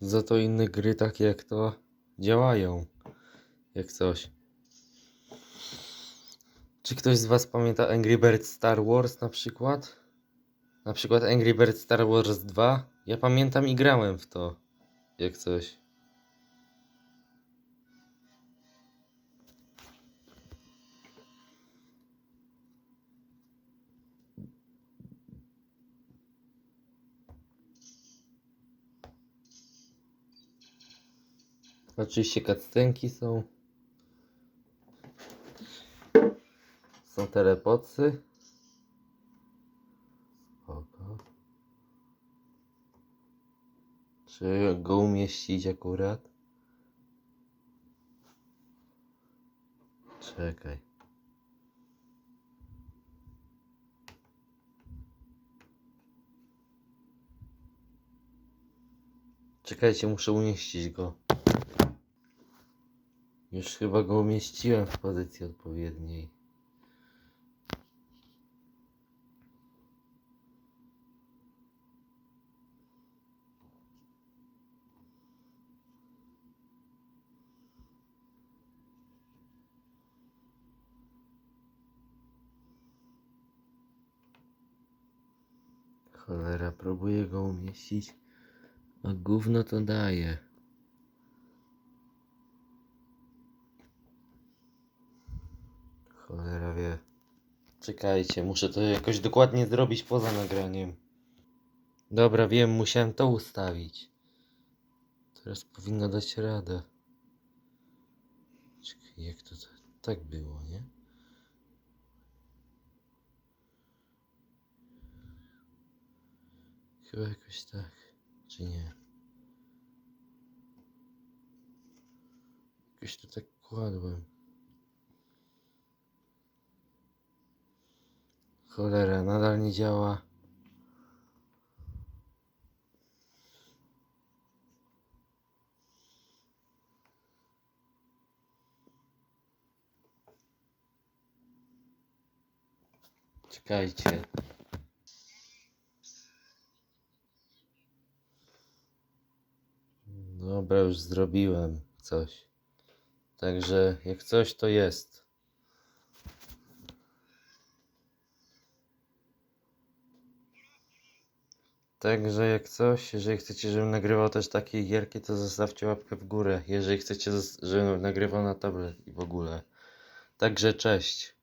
Za to inne gry takie jak to działają. Jak coś. Czy ktoś z Was pamięta Angry Birds Star Wars na przykład? Na przykład Angry Birds Star Wars 2? Ja pamiętam i grałem w to. Jak coś. Oczywiście cutscenki są. Są telepocy. Spoko. Czy go umieścić akurat? Czekaj. Czekajcie, muszę umieścić go. Już chyba go umieściłem w pozycji odpowiedniej. Cholera, próbuję go umieścić, a gówno to daje. Cholera wie. Czekajcie, muszę to jakoś dokładnie zrobić poza nagraniem. Dobra, wiem, musiałem to ustawić. Teraz powinno dać radę. Czekaj, jak to tak, było, nie? Chyba jakoś tak, czy nie? Jakoś to tak kładłem. Cholera, nadal nie działa. Czekajcie. Dobra, już zrobiłem coś. Także jak coś to jest. Także jak coś, jeżeli chcecie, żebym nagrywał też takie gierki, to zostawcie łapkę w górę. Jeżeli chcecie, żebym nagrywał na tablet i w ogóle. Także cześć.